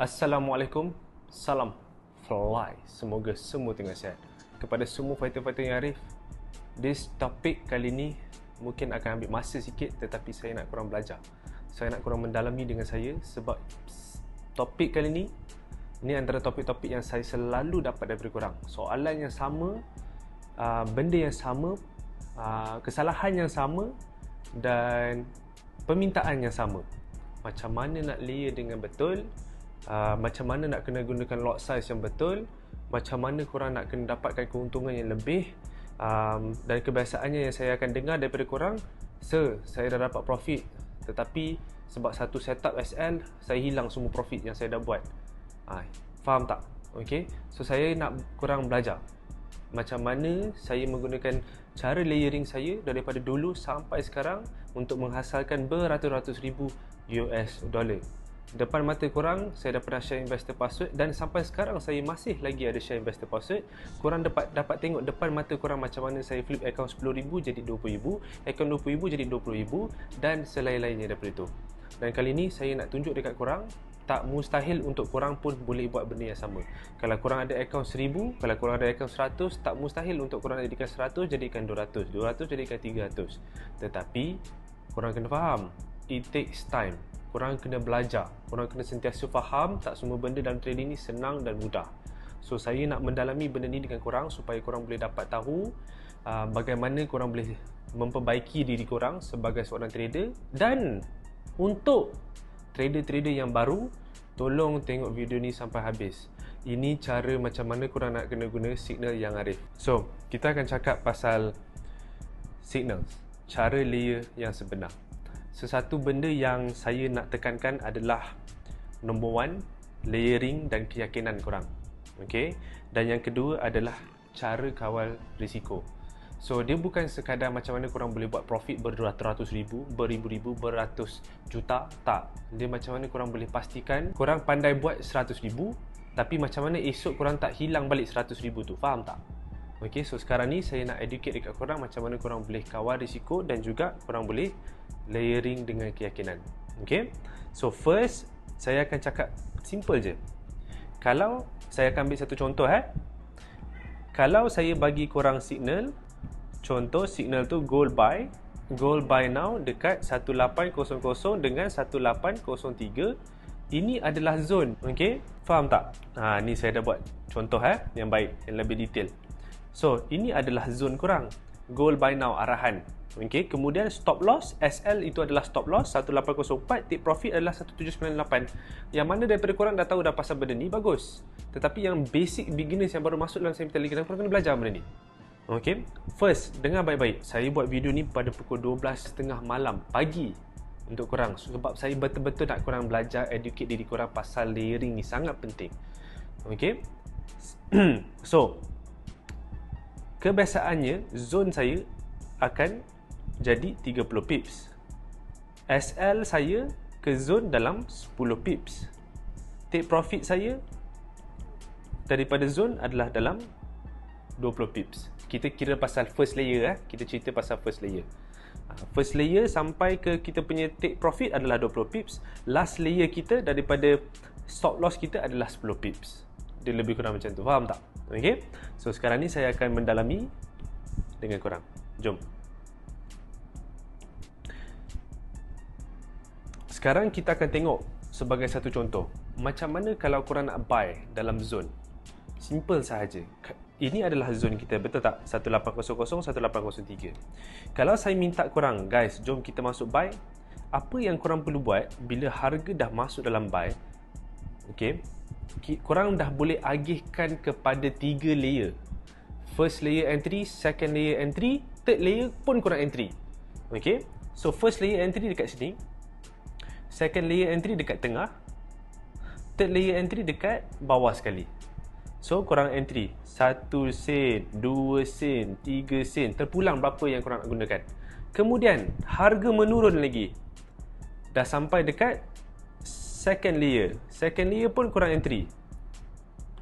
Assalamualaikum, salam fly. Semoga semua tengah sihat. Kepada semua fighter-fighter yang arif, this topik kali ni mungkin akan ambil masa sikit tetapi saya nak korang belajar. Saya nak korang mendalami dengan saya sebab topik kali ni ni antara topik-topik yang saya selalu dapat daripada korang. Soalan yang sama, uh, benda yang sama, uh, kesalahan yang sama dan permintaan yang sama. Macam mana nak layer dengan betul? Uh, macam mana nak kena gunakan lot size yang betul macam mana korang nak kena dapatkan keuntungan yang lebih um, dan kebiasaannya yang saya akan dengar daripada korang sir saya dah dapat profit tetapi sebab satu setup SL saya hilang semua profit yang saya dah buat uh, faham tak? Okay. so saya nak korang belajar macam mana saya menggunakan cara layering saya daripada dulu sampai sekarang untuk menghasilkan beratus-ratus ribu US dollar depan mata korang saya dah pernah share investor password dan sampai sekarang saya masih lagi ada share investor password. Korang dapat dapat tengok depan mata korang macam mana saya flip account 10,000 jadi 20,000 account 20,000 jadi 20,000 dan selain-lainnya daripada itu. Dan kali ni saya nak tunjuk dekat korang tak mustahil untuk korang pun boleh buat benda yang sama. Kalau korang ada account 1000 kalau korang ada account 100 tak mustahil untuk korang jadikan 100 jadikan 200 200 jadikan 300 tetapi korang kena faham it takes time korang kena belajar. Korang kena sentiasa faham tak semua benda dalam trading ni senang dan mudah. So saya nak mendalami benda ni dengan korang supaya korang boleh dapat tahu uh, bagaimana korang boleh memperbaiki diri korang sebagai seorang trader. Dan untuk trader-trader yang baru tolong tengok video ni sampai habis. Ini cara macam mana korang nak kena guna signal yang arif. So kita akan cakap pasal signals cara layer yang sebenar sesuatu benda yang saya nak tekankan adalah number one layering dan keyakinan korang. Okay? dan yang kedua adalah cara kawal risiko. So dia bukan sekadar macam mana korang boleh buat profit beratus-ratus ribu beribu-ribu beratus juta. Tak. Dia macam mana korang boleh pastikan korang pandai buat seratus ribu tapi macam mana esok korang tak hilang balik seratus ribu tu. Faham tak Okay, so sekarang ni saya nak educate dekat korang macam mana korang boleh kawal risiko dan juga korang boleh layering dengan keyakinan. Okay, so first saya akan cakap simple je. Kalau saya akan ambil satu contoh eh. Kalau saya bagi korang signal, contoh signal tu gold buy, gold buy now dekat 1800 dengan 1803. Ini adalah zone, okay? Faham tak? Ha, ni saya dah buat contoh eh, yang baik, yang lebih detail. So, ini adalah zone kurang. Goal buy now arahan. Okay, kemudian stop loss SL itu adalah stop loss 1804, take profit adalah 1798. Yang mana daripada korang dah tahu dah pasal benda ni bagus. Tetapi yang basic beginners yang baru masuk dalam semi telegram korang kena belajar benda ni. Okay, first dengar baik-baik. Saya buat video ni pada pukul 12.30 malam pagi untuk korang sebab saya betul-betul nak korang belajar educate diri korang pasal layering ni sangat penting. Okay, so kebiasaannya zone saya akan jadi 30 pips. SL saya ke zone dalam 10 pips. Take profit saya daripada zone adalah dalam 20 pips. Kita kira pasal first layer eh. Kita cerita pasal first layer. Ha, first layer sampai ke kita punya take profit adalah 20 pips. Last layer kita daripada stop loss kita adalah 10 pips. Dia lebih kurang macam tu. Faham tak? Okay. So sekarang ni saya akan mendalami dengan korang. Jom. Sekarang kita akan tengok sebagai satu contoh. Macam mana kalau korang nak buy dalam zone? Simple sahaja. Ini adalah zone kita, betul tak? 1800, 1803. Kalau saya minta korang, guys, jom kita masuk buy. Apa yang korang perlu buat bila harga dah masuk dalam buy? Okay. Korang dah boleh agihkan kepada tiga layer first layer entry, second layer entry, third layer pun korang entry. Okay. So first layer entry dekat sini. Second layer entry dekat tengah. Third layer entry dekat bawah sekali. So korang entry 1 sen, 2 sen, 3 sen, terpulang berapa yang korang nak gunakan. Kemudian harga menurun lagi. Dah sampai dekat second layer. Second layer pun korang entry.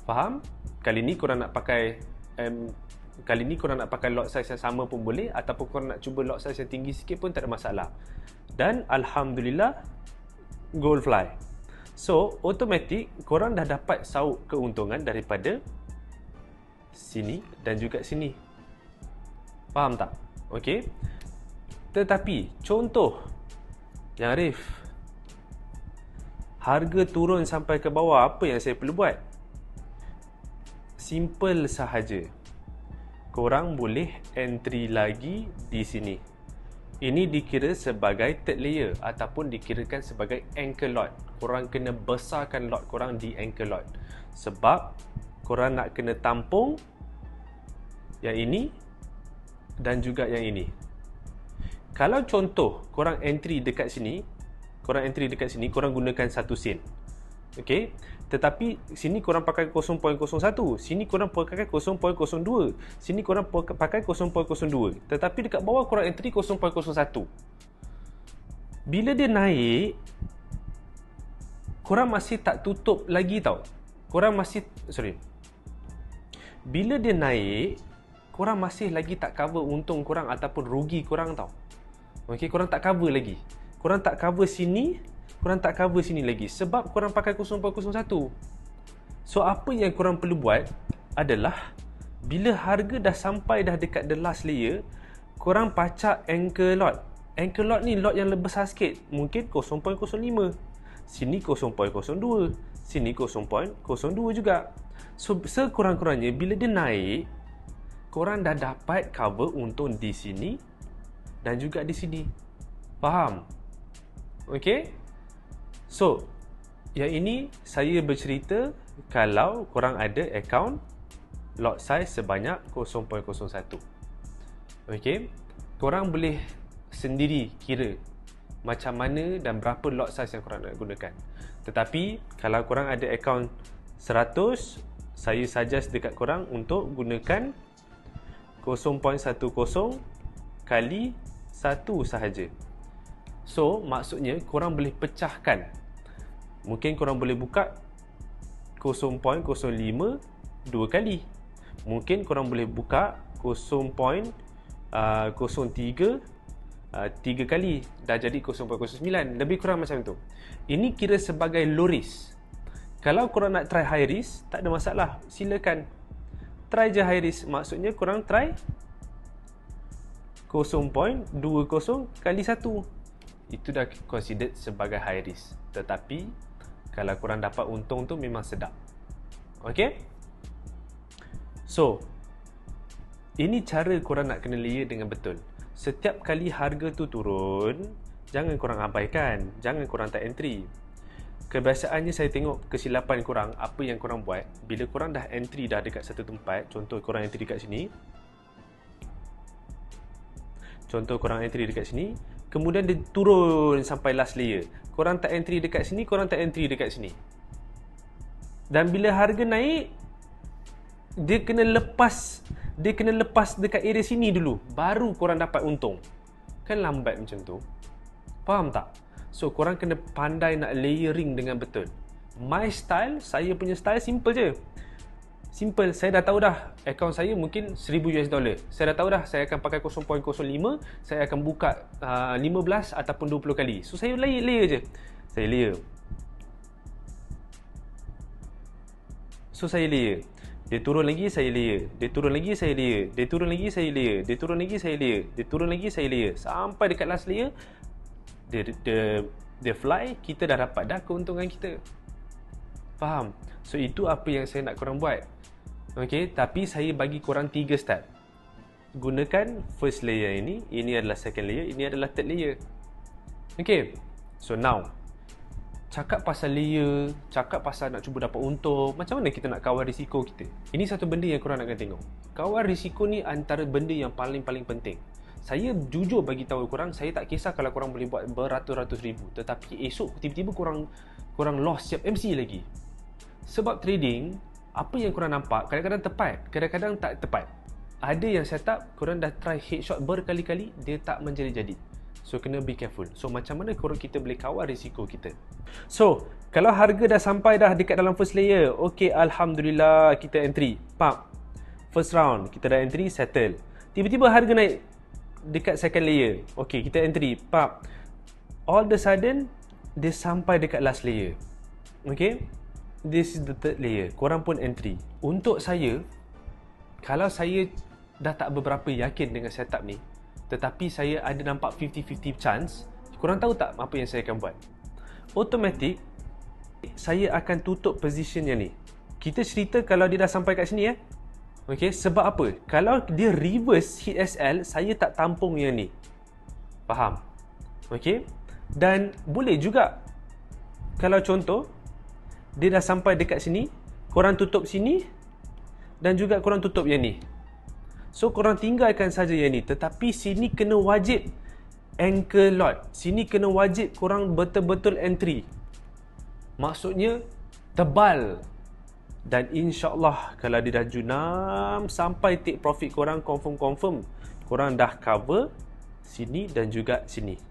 Faham? Kali ni korang nak pakai um, kali ni korang nak pakai lot size yang sama pun boleh ataupun korang nak cuba lot size yang tinggi sikit pun tak ada masalah dan Alhamdulillah gold fly So, automatik korang dah dapat sauk keuntungan daripada sini dan juga sini. Faham tak? Okey. Tetapi contoh yang Arif harga turun sampai ke bawah apa yang saya perlu buat? Simple sahaja. Korang boleh entry lagi di sini. Ini dikira sebagai third layer ataupun dikirakan sebagai anchor lot. Korang kena besarkan lot korang di anchor lot. Sebab korang nak kena tampung yang ini dan juga yang ini. Kalau contoh korang entry dekat sini, korang entry dekat sini, korang gunakan satu sen. Okay, tetapi sini korang pakai 0.01, sini korang pakai 0.02, sini korang pakai 0.02. Tetapi dekat bawah korang entry 0.01. Bila dia naik, korang masih tak tutup lagi tau. Korang masih, sorry. Bila dia naik, korang masih lagi tak cover untung korang ataupun rugi korang tau. Okay, korang tak cover lagi. Korang tak cover sini, korang tak cover sini lagi. Sebab korang pakai 0.01 so apa yang korang perlu buat adalah bila harga dah sampai dah dekat the last layer korang pacak anchor lot. Anchor lot ni lot yang lebih besar sikit. Mungkin 0.05 sini 0.02 sini 0.02 juga. So sekurang-kurangnya bila dia naik korang dah dapat cover untung di sini dan juga di sini. Faham Okay So, yang ini saya bercerita kalau korang ada account lot size sebanyak 0.01. Okey. Korang boleh sendiri kira macam mana dan berapa lot size yang korang nak gunakan. Tetapi kalau korang ada account 100, saya suggest dekat korang untuk gunakan 0.10 kali 1 sahaja. So, maksudnya korang boleh pecahkan. Mungkin korang boleh buka 0.05 dua kali. Mungkin korang boleh buka 0.03 uh, uh, tiga kali. Dah jadi 0.09 lebih kurang macam tu. Ini kira sebagai low risk. Kalau korang nak try high risk tak ada masalah. Silakan. Try je high risk. Maksudnya korang try 0.20 kali 1 itu dah considered sebagai high risk. Tetapi kalau korang dapat untung tu memang sedap. Okay So Ini cara korang nak kena layer dengan betul. Setiap kali harga tu turun Jangan korang abaikan. Jangan korang tak entry. Kebiasaannya saya tengok kesilapan korang Apa yang korang buat. Bila korang dah entry dah dekat satu tempat Contoh korang entry dekat sini. Contoh korang entry dekat sini Kemudian dia turun sampai last layer korang tak entry dekat sini, korang tak entry dekat sini. Dan bila harga naik, dia kena lepas dia kena lepas dekat area sini dulu baru korang dapat untung. Kan lambat macam tu. Faham tak? So korang kena pandai nak layering dengan betul. My style, saya punya style simple je. Simple, saya dah tahu dah account saya mungkin 1000 US dollar. Saya dah tahu dah saya akan pakai 0.05, saya akan buka uh, 15 ataupun 20 kali. So saya layer, layer je. Saya layer. So saya layer. Dia turun lagi saya layer. Dia turun lagi saya layer. Dia turun lagi saya layer. Dia turun lagi saya layer. Dia turun lagi saya layer. Sampai dekat last layer dia dia dia fly, kita dah dapat dah keuntungan kita. Faham? So itu apa yang saya nak korang buat. Okay, tapi saya bagi korang tiga step. Gunakan first layer ini, ini adalah second layer, ini adalah third layer. Okay, so now, cakap pasal layer, cakap pasal nak cuba dapat untung, macam mana kita nak kawal risiko kita? Ini satu benda yang korang nak kena tengok. Kawal risiko ni antara benda yang paling-paling penting. Saya jujur bagi tahu korang, saya tak kisah kalau korang boleh buat beratus-ratus ribu. Tetapi esok tiba-tiba korang korang lost siap MC lagi. Sebab trading, apa yang korang nampak kadang-kadang tepat kadang-kadang tak tepat. Ada yang setup korang dah try headshot berkali-kali dia tak menjadi-jadi. So kena be careful. So macam mana korang kita boleh kawal risiko kita? So kalau harga dah sampai dah dekat dalam first layer ok Alhamdulillah kita entry. Pump first round kita dah entry settle. Tiba-tiba harga naik dekat second layer. Ok kita entry. Pump all the sudden dia sampai dekat last layer. Okay. This is the third layer. Korang pun entry. Untuk saya, kalau saya dah tak beberapa yakin dengan setup ni, tetapi saya ada nampak 50-50 chance, korang tahu tak apa yang saya akan buat? Automatic, saya akan tutup position yang ni. Kita cerita kalau dia dah sampai kat sini eh. Okay, sebab apa? Kalau dia reverse hit SL, saya tak tampung yang ni. Faham? Okay? Dan boleh juga kalau contoh dia dah sampai dekat sini, korang tutup sini dan juga korang tutup yang ni. So korang tinggalkan saja yang ni, tetapi sini kena wajib anchor lot. Sini kena wajib korang betul-betul entry. Maksudnya tebal. Dan insya-Allah kalau dia dah junam sampai take profit korang confirm-confirm, korang dah cover sini dan juga sini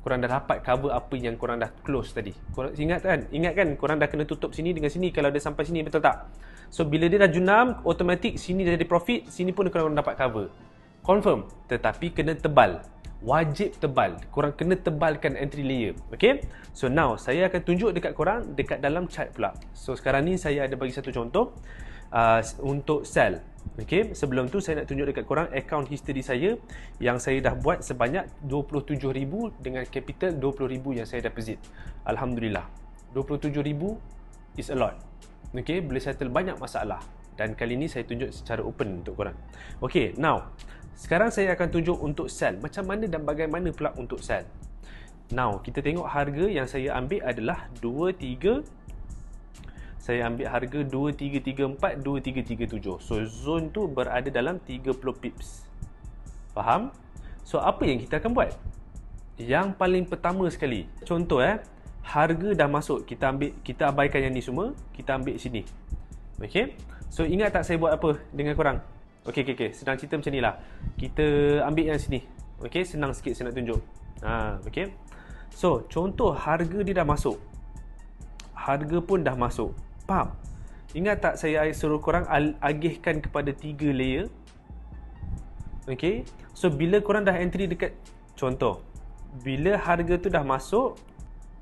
korang dah dapat cover apa yang korang dah close tadi. Korang ingat kan? Ingat kan korang dah kena tutup sini dengan sini kalau dia sampai sini betul tak? So bila dia dah junam, automatic sini ada profit, sini pun korang dapat cover. Confirm. Tetapi kena tebal. Wajib tebal. Korang kena tebalkan entry layer. Okay? So now, saya akan tunjuk dekat korang dekat dalam chart pula. So sekarang ni saya ada bagi satu contoh uh, untuk sell. Okay, sebelum tu saya nak tunjuk dekat korang account history saya yang saya dah buat sebanyak 27,000 dengan capital 20,000 yang saya deposit. Alhamdulillah. 27,000 is a lot. Okay, boleh settle banyak masalah. Dan kali ni saya tunjuk secara open untuk korang. Okay, now. Sekarang saya akan tunjuk untuk sell. Macam mana dan bagaimana pula untuk sell. Now, kita tengok harga yang saya ambil adalah 23 saya ambil harga 2334 2337 so zone tu berada dalam 30 pips. Faham? So apa yang kita akan buat? Yang paling pertama sekali contoh eh harga dah masuk. Kita ambil kita abaikan yang ni semua kita ambil sini. Okey? So ingat tak saya buat apa dengan korang? Okey okey okey. Senang cerita macam nilah kita ambil yang sini. Okey? Senang sikit saya nak tunjuk. Ha okey? So contoh harga dia dah masuk. Harga pun dah masuk Faham? Ingat tak saya suruh korang agihkan kepada tiga layer? Okay. So, bila korang dah entry dekat contoh. Bila harga tu dah masuk,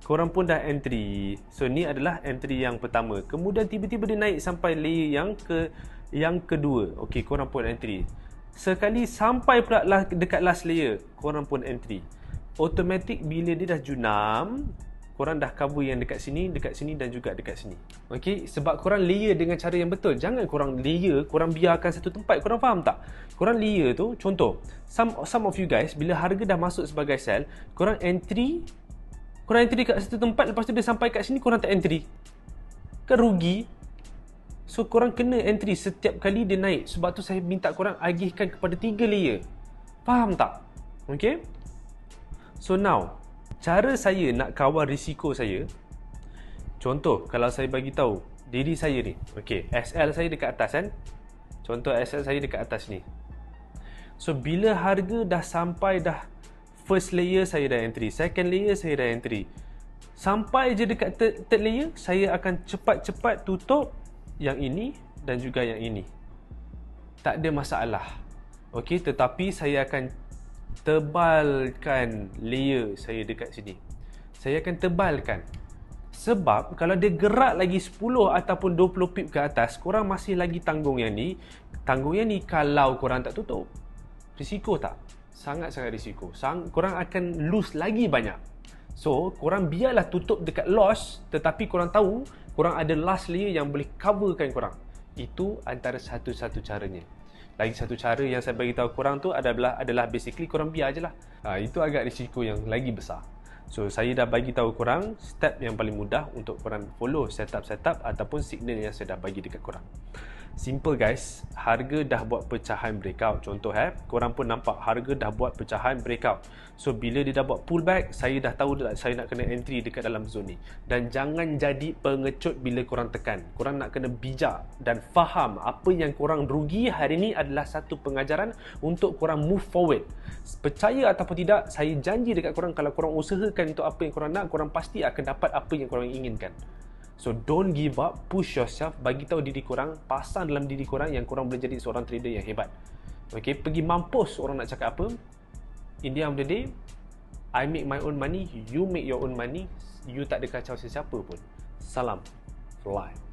korang pun dah entry. So, ni adalah entry yang pertama. Kemudian tiba-tiba dia naik sampai layer yang ke yang kedua. Okay, korang pun entry. Sekali sampai pula dekat last layer, korang pun entry. Automatic bila dia dah junam, korang dah cover yang dekat sini, dekat sini dan juga dekat sini. Okey, sebab korang layer dengan cara yang betul. Jangan korang layer, korang biarkan satu tempat. Korang faham tak? Korang layer tu, contoh, some some of you guys bila harga dah masuk sebagai sell, korang entry korang entry kat satu tempat lepas tu dia sampai kat sini korang tak entry. Kan rugi. So korang kena entry setiap kali dia naik. Sebab tu saya minta korang agihkan kepada tiga layer. Faham tak? Okay? So now, cara saya nak kawal risiko saya contoh kalau saya bagi tahu diri saya ni okey SL saya dekat atas kan? Contoh SL saya dekat atas ni. So bila harga dah sampai dah first layer saya dah entry. Second layer saya dah entry. Sampai je dekat third, third layer saya akan cepat-cepat tutup yang ini dan juga yang ini. Tak ada masalah. Okey tetapi saya akan tebalkan layer saya dekat sini. Saya akan tebalkan. Sebab kalau dia gerak lagi 10 ataupun 20 pip ke atas, korang masih lagi tanggung yang ni. Tanggung yang ni kalau korang tak tutup. Risiko tak? Sangat-sangat risiko. Sang, korang akan lose lagi banyak. So, korang biarlah tutup dekat loss tetapi korang tahu korang ada last layer yang boleh coverkan korang. Itu antara satu-satu caranya. Lagi satu cara yang saya bagi tahu korang tu adalah adalah basically korang biar aje lah. Ha, itu agak risiko yang lagi besar. So saya dah bagi tahu korang step yang paling mudah untuk korang follow setup-setup ataupun signal yang saya dah bagi dekat korang. Simple guys, harga dah buat pecahan breakout. Contoh eh, korang pun nampak harga dah buat pecahan breakout. So bila dia dah buat pullback, saya dah tahu dah saya nak kena entry dekat dalam zone ni. Dan jangan jadi pengecut bila korang tekan. Korang nak kena bijak dan faham apa yang korang rugi hari ni adalah satu pengajaran untuk korang move forward. Percaya ataupun tidak, saya janji dekat korang kalau korang usahakan untuk apa yang korang nak, korang pasti akan dapat apa yang korang inginkan. So don't give up, push yourself, bagi tahu diri korang, pasang dalam diri korang yang korang boleh jadi seorang trader yang hebat. Okay, pergi mampus orang nak cakap apa. In the end of the day, I make my own money, you make your own money, you tak ada kacau sesiapa pun. Salam Fly.